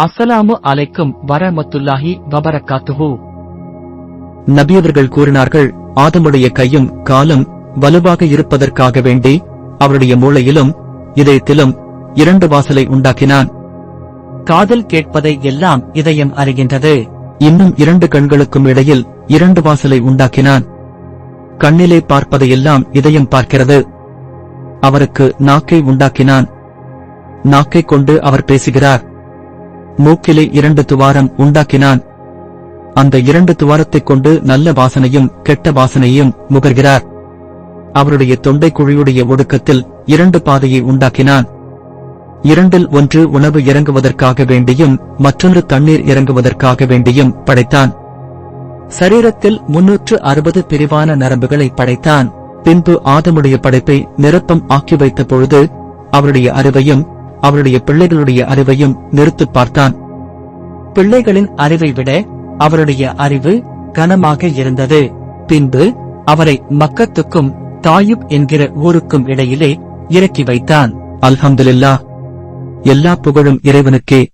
அஸ்ஸலாமு அலைக்கும் வரமத்துல்லாஹி வபரகாத்துஹு நபியவர்கள் கூறினார்கள் ஆதமுடைய கையும் காலும் வலுவாக இருப்பதற்காக வேண்டி அவருடைய மூளையிலும் இதயத்திலும் இரண்டு வாசலை உண்டாக்கினான். காதல் கேட்பதை எல்லாம் இதயம் அறிகின்றது. இன்னும் இரண்டு கண்களுக்கும் இடையில் இரண்டு வாசலை உண்டாக்கினான். கண்ணிலே பார்ப்பதையெல்லாம் இதயம் பார்க்கிறது. அவருக்கு நாக்கை உண்டாக்கினான். நாக்கைக் கொண்டு அவர் பேசுகிறார். மூக்கிலே இரண்டு துவாரம் உண்டாக்கினான். அந்த இரண்டு துவாரத்தைக் கொண்டு நல்ல வாசனையும் கெட்ட வாசனையும் முகர்கிறார். அவருடைய தொண்டை குழியுடைய ஒடுக்கத்தில் இரண்டு பாதையை உண்டாக்கினான். இரண்டில் ஒன்று உணவு இறங்குவதற்காக வேண்டியும் மற்றொன்று தண்ணீர் இறங்குவதற்காக வேண்டியும் படைத்தான். சரீரத்தில் முன்னூற்று அறுபது பிரிவான நரம்புகளை படைத்தான். பின்பு ஆதமுடைய படைப்பை நிரப்பம் ஆக்கி வைத்த பொழுது அவருடைய அறிவையும் அவருடைய பிள்ளைகளுடைய அறிவையும் நிறுத்துப் பார்த்தான். பிள்ளைகளின் அறிவை விட அவருடைய அறிவு கனமாக இருந்தது. பின்பு அவரை மக்கத்துக்கும் தாயுப் என்கிற ஊருக்கும் இடையிலே இறக்கி வைத்தான். அல்ஹம்துல்லா எல்லா புகழும் இறைவனுக்கே.